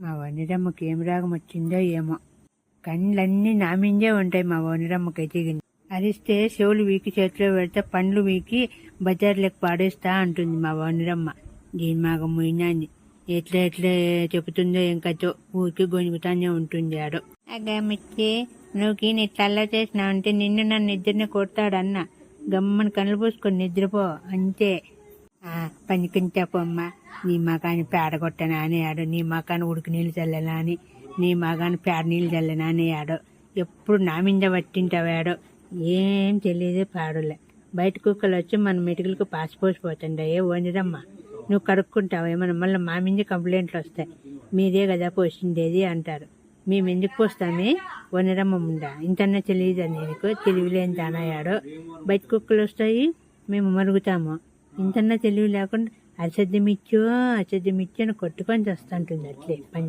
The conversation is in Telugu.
మా వనిరమ్మకి ఏం రాగం వచ్చిందో ఏమో. కళ్ళన్నీ నామిందే ఉంటాయి మా వనిరమ్మకి ఎదిగింది అరిస్తే చెవులు వీకి చేతిలో పెడితే పండ్లు వీకి బజార్లకు పాడేస్తా అంటుంది మా వనిరమ్మ. దీని మాకు మొయినాన్ని ఎట్లా ఎట్లా చెబుతుందో ఏం కథో ఊరికి గొనుగుతానే ఉంటుంది ఆడు. అగమిచ్చి నువ్వుకి నీ తల్ల చేసినావంటే నిన్ను నన్ను నిద్రని కొడతాడన్న. గమ్మని కళ్ళు పూసుకొని నిద్రపో అంతే. పనికింటే పొమ్మ నీ మగాని పేడ కొట్టనా అని ఆడు నీ మగాని ఉడికి నీళ్ళు చల్లనా అని నీ మగాని పేడ నీళ్ళు చల్లనా అని ఆడు ఎప్పుడు నా మీద పట్టింటావాడు ఏం తెలియదు పాడులే. బయట కుక్కలు వచ్చి మన మెటుకులకు ఏ ఓనిరమ్మ నువ్వు కడుక్కుంటావు? ఏమన్నా మళ్ళీ మా మీద కంప్లైంట్లు వస్తాయి. మీదే కదా పోసిండేది అంటారు. మేము ఎందుకు పోస్తామే? వనరమ్మ ఉందా ఇంతన్నా తెలియదు నీకు? తెలివిలేని దానయ్యాడు బయట కుక్కలు వస్తాయి మేము మరుగుతాము. ఇంతన్నా తెలివి లేకుండా అసద్యం ఇచ్చో అని కొట్టుకొని చేస్తుంటుంది అట్లే. పని